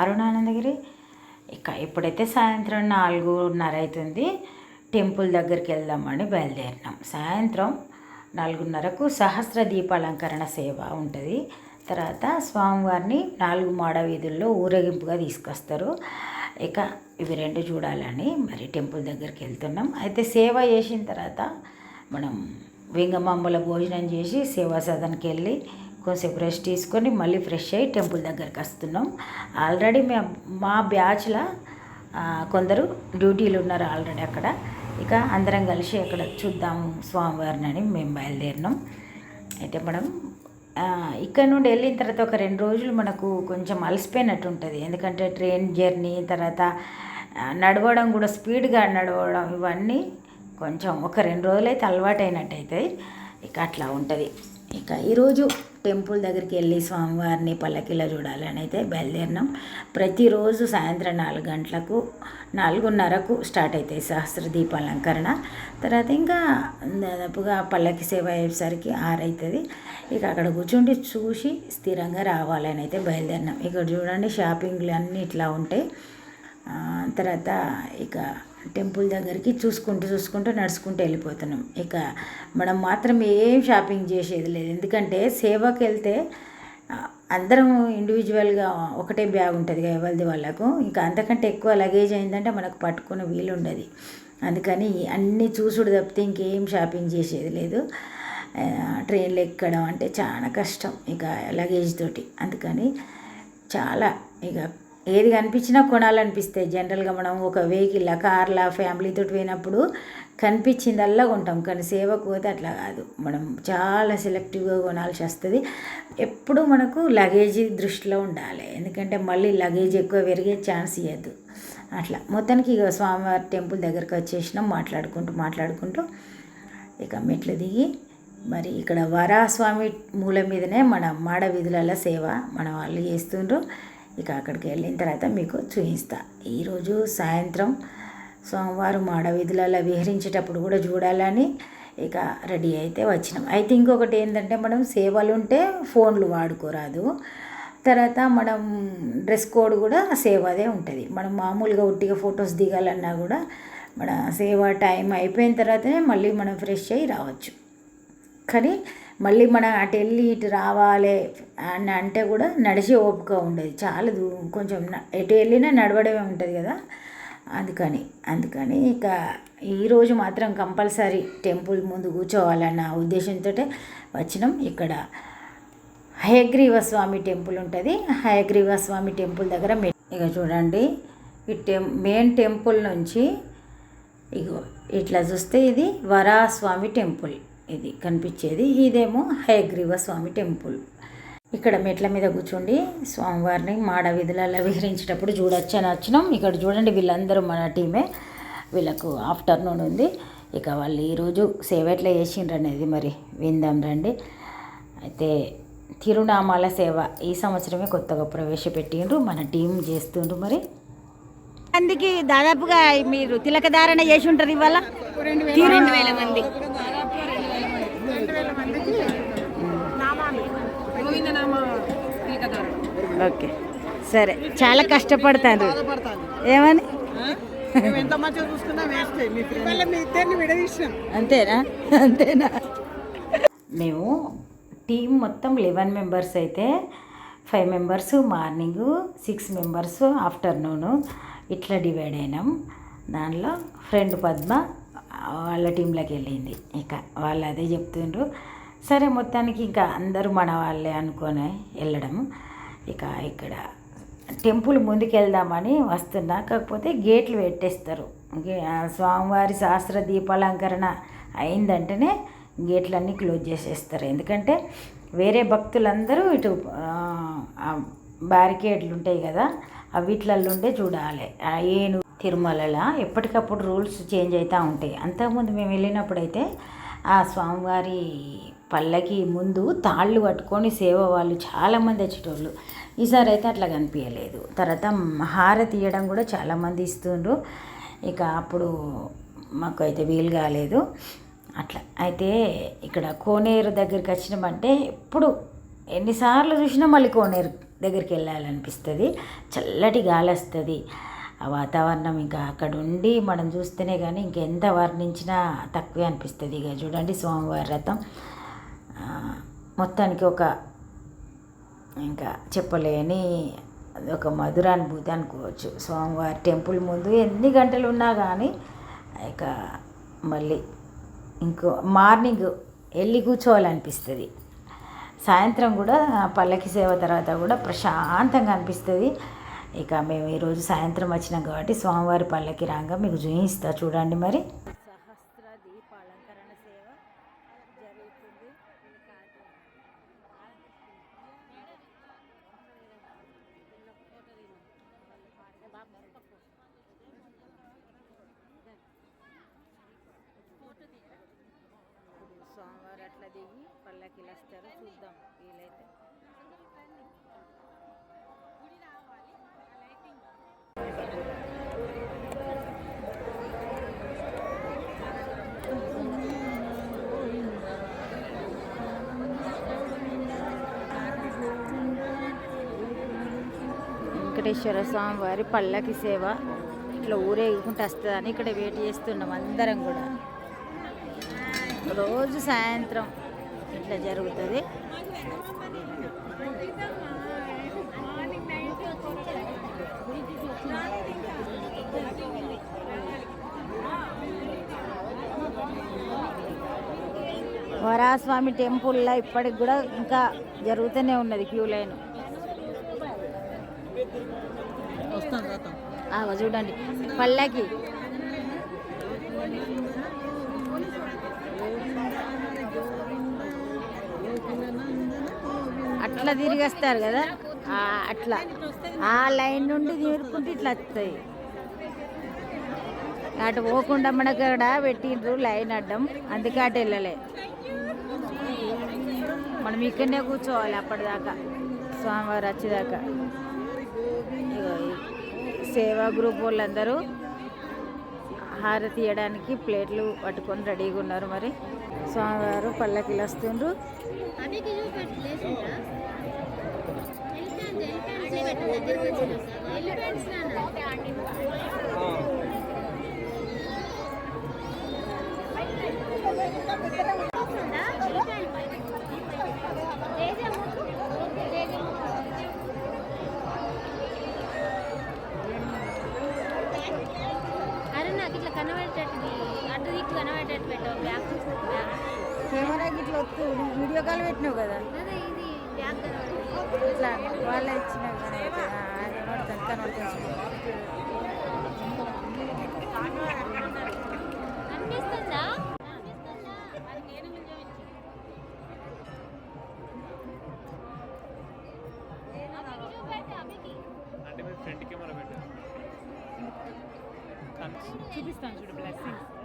అరుణానందగిరి ఇక ఇప్పుడైతే సాయంత్రం నాలుగున్నర అవుతుంది టెంపుల్ దగ్గరికి వెళ్దామని బయలుదేరినాం. సాయంత్రం నాలుగున్నరకు సహస్ర దీపాలంకరణ సేవ ఉంటుంది. తర్వాత స్వామివారిని నాలుగు మాడ వీధుల్లో ఊరేగింపుగా తీసుకొస్తారు. ఇక ఇవి రెండు చూడాలని మరి టెంపుల్ దగ్గరికి వెళ్తున్నాం. అయితే సేవ చేసిన తర్వాత మనం వింగమాంబల భోజనం చేసి సేవా సదన్కి వెళ్ళి కొంచెంసేపు రెస్ట్ తీసుకొని మళ్ళీ ఫ్రెష్ అయ్యి టెంపుల్ దగ్గరికి వస్తున్నాం. ఆల్రెడీ మే మా బ్యాచ్లో కొందరు డ్యూటీలు ఉన్నారు ఆల్రెడీ అక్కడ. ఇక అందరం కలిసి అక్కడ చూద్దాం స్వామివారిని అని మేము బయలుదేరినాం. అయితే మనం ఇక్కడ నుండి వెళ్ళిన తర్వాత ఒక రెండు రోజులు మనకు కొంచెం అలసిపోయినట్టు ఉంటుంది. ఎందుకంటే ట్రైన్ జర్నీ తర్వాత నడవడం కూడా స్పీడ్గా నడవడం ఇవన్నీ కొంచెం ఒక రెండు రోజులైతే అలవాటైనట్టు అలవాటు అవుతుంది ఇక అట్లా ఉంటుంది. ఇక ఈరోజు టెంపుల్ దగ్గరికి వెళ్ళి స్వామివారిని పల్లకిలో చూడాలని అయితే బయలుదేరినాం. ప్రతిరోజు సాయంత్రం నాలుగు గంటలకు నాలుగున్నరకు స్టార్ట్ అవుతాయి సహస్ర దీపాలంకరణ. తర్వాత ఇంకా దాదాపుగా పల్లకి సేవ అయ్యేసరికి ఆరవుతుంది ఇక అక్కడ కూర్చుండి చూసి స్థిరంగా రావాలని అయితే బయలుదేరినాం. ఇక్కడ చూడండి షాపింగ్లు అన్నీ ఇట్లా ఉంటాయి. తర్వాత ఇక టెంపుల్ దగ్గరికి చూసుకుంటూ చూసుకుంటూ నడుచుకుంటూ వెళ్ళిపోతున్నాం. ఇక మనం మాత్రం ఏం షాపింగ్ చేసేది లేదు. ఎందుకంటే సేవకి వెళ్తే అందరం ఇండివిజువల్గా ఒకటే బ్యాగ్ ఉంటుంది ఎవరిది వాళ్ళకు. ఇంకా అంతకంటే ఎక్కువ లగేజ్ అయిందంటే మనకు పట్టుకునే వీలు ఉండదు. అందుకని అన్నీ చూసుడు తప్పితే ఇంకేం షాపింగ్ చేసేది లేదు. ట్రైన్లో ఎక్కడం అంటే చాలా కష్టం ఇక లగేజ్ తోటి. అందుకని చాలా ఇక ఏది కనిపించినా కొనాలనిపిస్తాయి జనరల్గా మనం ఒక వెహికల్ కార్లా ఫ్యామిలీతో పోయినప్పుడు కనిపించిందల్లా కొంటాం. కానీ సేవకు పోతే అట్లా కాదు. మనం చాలా సెలెక్టివ్గా కొనాల్సి వస్తుంది. ఎప్పుడు మనకు లగేజ్ దృష్టిలో ఉండాలి. ఎందుకంటే మళ్ళీ లగేజ్ ఎక్కువ పెరిగే ఛాన్స్ ఇవ్వద్దు అట్లా. మొత్తానికి ఇక స్వామివారి టెంపుల్ దగ్గరికి వచ్చేసినాం. మాట్లాడుకుంటూ మాట్లాడుకుంటూ ఇక మెట్లు దిగి మరి ఇక్కడ వరాస్వామి మూల మీదనే మన మాడ వీధులలో సేవ మన వాళ్ళు చేస్తుండ్రు. ఇక అక్కడికి వెళ్ళిన తర్వాత మీకు చూపిస్తా. ఈరోజు సాయంత్రం సోమవారం మాడవీధులలో విహరించేటప్పుడు కూడా చూడాలని ఇక రెడీ అయితే వచ్చినాం. అయితే ఇంకొకటి ఏంటంటే మనం సేవలు ఉంటే ఫోన్లు వాడుకోరాదు. తర్వాత మనం డ్రెస్ కోడ్ కూడా సేవ్ అదే ఉంటుంది. మనం మామూలుగా ఉట్టిగా ఫొటోస్ దిగాలన్నా కూడా మన సేవ టైం అయిపోయిన తర్వాతనే మళ్ళీ మనం ఫ్రెష్ అయ్యి రావచ్చు. కానీ మళ్ళీ మనం అటు వెళ్ళి ఇటు రావాలి అని అంటే కూడా నడిచే ఓపిక ఉండదు. చాలా దూ కొంచెం ఎటు వెళ్ళినా నడవడమే ఉంటుంది కదా. అందుకని అందుకని ఇక ఈరోజు మాత్రం కంపల్సరీ టెంపుల్ ముందు కూర్చోవాలన్న ఉద్దేశంతో వచ్చినాం. ఇక్కడ హయగ్రీవ స్వామి టెంపుల్ ఉంటుంది. హయగ్రీవ స్వామి టెంపుల్ దగ్గర ఇక చూడండి ఈ టెం మెయిన్ టెంపుల్ నుంచి ఇగో ఇట్లా చూస్తే ఇది వరాస్వామి టెంపుల్. ఇది కనిపించేది. ఇదేమో హయగ్రీవ స్వామి టెంపుల్. ఇక్కడ మెట్ల మీద కూర్చోండి స్వామివారిని మాడ వీధులలో విహరించేటప్పుడు చూడొచ్చు అని వచ్చినాం ఇక్కడ చూడండి వీళ్ళందరూ మన టీమే. వీళ్ళకు ఆఫ్టర్నూన్ ఉంది. ఇక వాళ్ళు ఈరోజు సేవ ఎట్లా చేసిండ్రు అనేది మరి విందాం రండి. అయితే తిరునామాల సేవ ఈ సంవత్సరమే కొత్తగా ప్రవేశపెట్టిండ్రు. మన టీం చేస్తుండ్రు మరి. మందికి దాదాపుగా మీరు తిలకధారణ చేసి ఉంటారు ఇవాళ. రెండు వేల మంది. ఓకే. సరే చాలా కష్టపడతారు. ఏమని? ఎంత మంచిగా చూసుకున్నా వేస్ట్ మీ ఫ్రెండ్ మీ ఇద్దరిని విడదీసినాం. అంతేనా? అంతేనా? మేము టీం మొత్తం లెవెన్ మెంబర్స్ అయితే five members morning six members afternoon ఇట్లా డివైడ్ అయినాం. దానిలో ఫ్రెండ్ పద్మ వాళ్ళ టీంలోకి వెళ్ళింది. ఇక వాళ్ళు అదే చెప్తుండ్రు. సరే మొత్తానికి ఇంకా అందరూ మన వాళ్ళే అనుకొని వెళ్ళడం. ఇక ఇక్కడ టెంపుల్ ముందుకెళ్దామని వస్తున్నా. కాకపోతే గేట్లు పెట్టేస్తారు. స్వామివారి శాస్త్ర దీపాలంకరణ అయిందంటేనే గేట్లన్నీ క్లోజ్ చేసేస్తారు. ఎందుకంటే వేరే భక్తులందరూ ఇటు బ్యారికేడ్లు ఉంటాయి కదా అవిట్లలో ఉండే చూడాలి. ఆ ఏను తిరుమలలో ఎప్పటికప్పుడు రూల్స్ చేంజ్ అవుతూ ఉంటాయి. అంతకుముందు మేము వెళ్ళినప్పుడైతే ఆ స్వామివారి పల్లకి ముందు తాళ్ళు పట్టుకొని సేవ వాళ్ళు చాలామంది వచ్చేటోళ్ళు. ఈసారి అయితే అట్లా కనిపించలేదు తర్వాత హారతి ఇవ్వడం కూడా చాలామంది ఇస్తుండ్రు. ఇక అప్పుడు మాకు అయితే వీలు కాలేదు. అట్లా. అయితే ఇక్కడ కోనేరు దగ్గరికి వచ్చినామంటే ఎప్పుడు ఎన్నిసార్లు చూసినా మళ్ళీ కోనేరు దగ్గరికి వెళ్ళాలనిపిస్తుంది. చల్లటి గాలి వస్తుంది. ఆ వాతావరణం ఇంకా అక్కడ ఉండి మనం చూస్తేనే కానీ ఇంకెంత వర్ణించినా తక్కువే అనిపిస్తుంది. ఇక చూడండి సోమవారి రథం. మొత్తానికి ఒక ఇంకా చెప్పలేని ఒక మధురానుభూతి అనుకోవచ్చు. స్వామివారి టెంపుల్ ముందు ఎన్ని గంటలు ఉన్నా కానీ ఇక మళ్ళీ ఇంకో మార్నింగ్ వెళ్ళి కూర్చోవాలనిపిస్తుంది. సాయంత్రం కూడా పల్లకి సేవ తర్వాత కూడా ప్రశాంతంగా అనిపిస్తుంది. ఇక మేము ఈరోజు సాయంత్రం వచ్చినాం కాబట్టి స్వామివారి పల్లకి రాగా మీకు చూపిస్తా చూడండి మరి సహస్ర దీప అలంకరణ సేవ జరుగుతుంది సోమవారం అట్లా దిగి పల్లకిలు వస్తారు చూద్దాం వీలైతే. వెంకటేశ్వర స్వామి వారి పల్లకి సేవ ఇట్లా ఊరేగుకుంటూ వస్తుందని ఇక్కడ వెయిట్ చేస్తున్నాం అందరం కూడా. రోజు సాయంత్రం ఇట్లా జరుగుతుంది. వరాస్వామి టెంపుల్లో ఇప్పటికి కూడా ఇంకా జరుగుతూనే ఉన్నది క్యూ లైన్. చూడండి. పల్లకి అట్లా తిరిగేస్తారు కదా? అట్లా. ఆ లైన్ నుండి తీరుకుంటే ఇట్లా వస్తాయి. అటు పోకుండా మనకు అక్కడ పెట్టిండ్రు లైన్ అడ్డం అందుకే అటు వెళ్ళలే. మనం ఇక్కడనే కూర్చోవాలి అప్పటిదాకా స్వామివారు వచ్చేదాకా. సేవా గ్రూప్ వాళ్ళందరూ హారతి తీయడానికి ప్లేట్లు పట్టుకొని రెడీగా ఉన్నారు మరి. స్వామివారు పల్లకిలు వస్తుండ్రు అవికి కనబడేటట్టు అటు ఇటు కనబడేటట్టు పెట్టావు బ్యాక్ బ్యాక్. కెమెరాకి ఇట్లా వస్తూ వీడియో కాల్ పెట్టినావు కదా? అదే ఇది కనబడుతుంది ఇట్లా వాళ్ళే ఇచ్చినావు కదా అది కనబడుతుంది కనబడుతుంది అనిపిస్తుందా Two Bistans with the blessings.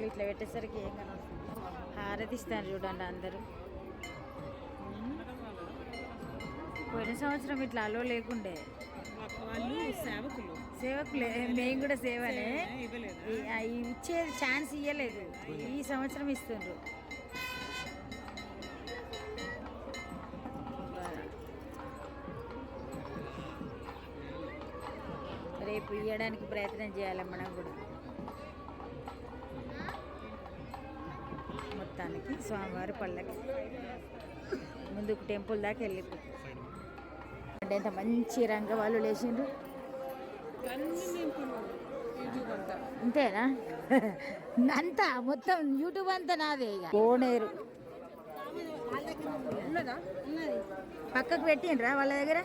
కోళ్ళు ఇట్లా పెట్టేసరికి ఏం కనబడుతుంది హారతి ఇస్తారు చూడండి అందరూ. పోయిన సంవత్సరం ఇట్లా అలో లేకుండే. వాళ్ళు సేవకులు. సేవకులే మేము కూడా సేవనే. ఇవ్వలేదు? ఈ- ఆ ఇచ్చే ఛాన్స్ ఇవ్వలేదు ఈ సంవత్సరం ఇస్తుండ్రు. రేపు ఇవ్వడానికి ప్రయత్నం చేయాలి మనం కూడా. స్వామివారి పళ్ళకి ముందుకు టెంపుల్ దాకా వెళ్ళిపోతుంది అంటే ఎంత మంచి రంగ వాళ్ళు లేచిండ్రు. అంతేనా అంతా మొత్తం యూట్యూబ్ అంతా నాదే ఇక. కోనేరు పక్కకు పెట్టిండ్రా వాళ్ళ దగ్గర?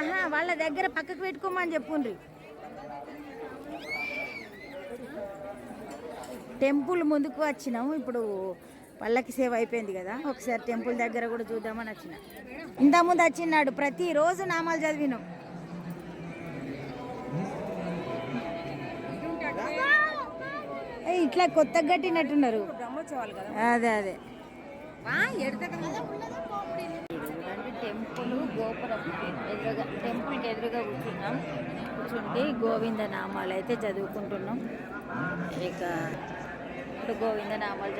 ఆహా వాళ్ళ దగ్గర పక్కకు పెట్టుకోమని చెప్పుండ్రి. టెంపుల్ ముందుకు వచ్చినాము. ఇప్పుడు పల్లకి సేవ అయిపోయింది కదా. ఒకసారి టెంపుల్ దగ్గర కూడా చూద్దామని వచ్చిన. ఇంతకుముందు వచ్చినాడు. ప్రతిరోజు నామాలు చదివినాం. ఇట్లా కొత్తగా కట్టినట్టున్నారు. అదే అదే. టెంపుల్ గోపురం ఎదురుగా టెంపుల్కి ఎదురుగా కూర్చున్నాం. కూర్చుంటే గోవింద నామాలు అయితే చదువుకుంటున్నాం. ఇక ఇప్పుడు గోవింద నామాలు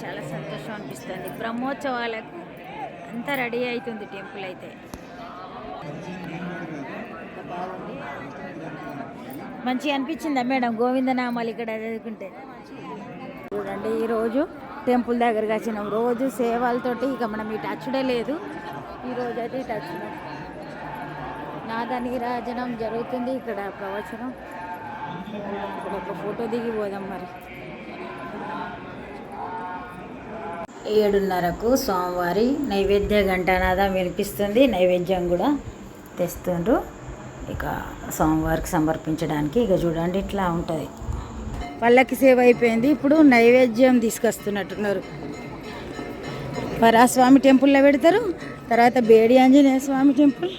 చాలా సంతోషం అనిపిస్తుంది. బ్రహ్మోత్సవాలకు అంతా రెడీ అవుతుంది టెంపుల్ అయితే. మంచిగా అనిపించిందా మేడం గోవింద నామాలు ఇక్కడ చదువుకుంటే? చూడండి ఈరోజు టెంపుల్ దగ్గరకు వచ్చినాం. రోజు సేవలతోటి ఇక మనం ఈ టచ్డే లేదు. ఈరోజు అయితే టచ్ వచ్చినాం నాదానికి జరుగుతుంది ఇక్కడ ప్రవచనం. ఇక్కడ ఒక ఫోటో దిగి పోదాం మరి. ఏడున్నరకు సోమవారి నైవేద్య ఘంటానాదం వినిపిస్తుంది. నైవేద్యం కూడా తెస్తుండ్రు. ఇక సోమవారికి సమర్పించడానికి ఇక చూడండి ఇట్లా ఉంటుంది. పల్లకి సేవ అయిపోయింది. ఇప్పుడు నైవేద్యం తీసుకొస్తున్నట్టున్నారు. వరాస్వామి టెంపుల్లో పెడతారు. తర్వాత బేడి ఆంజనేయ స్వామి టెంపుల్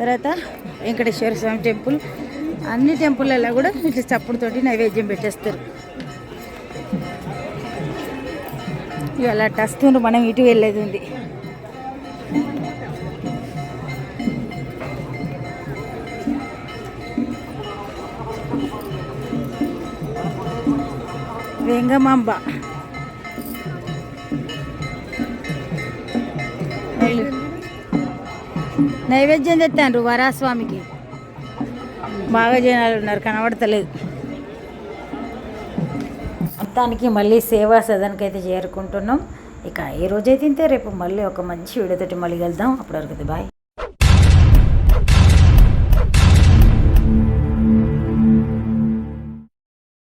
తర్వాత వెంకటేశ్వర స్వామి టెంపుల్ అన్ని టెంపుల్లలో కూడా ఇట్లా చప్పుడుతోటి నైవేద్యం పెట్టేస్తారు. ఇవాళ టస్తుండ్రు మనం ఇటు వెళ్ళేది ఉంది. వెంగమాంబ. నైవేద్యం తెత్తాండ్రు వరాస్వామికి బాగా జనాలు ఉన్నారు కనబడతలేదు. మొత్తానికి మళ్ళీ సేవా సదన్కి అయితే చేరుకుంటున్నాం. ఇక ఈ రోజైతే ఇంతే రేపు మళ్ళీ ఒక మంచి వీడియోతోటి మళ్ళీ వెళ్దాం అప్పటివరకు బాయ్.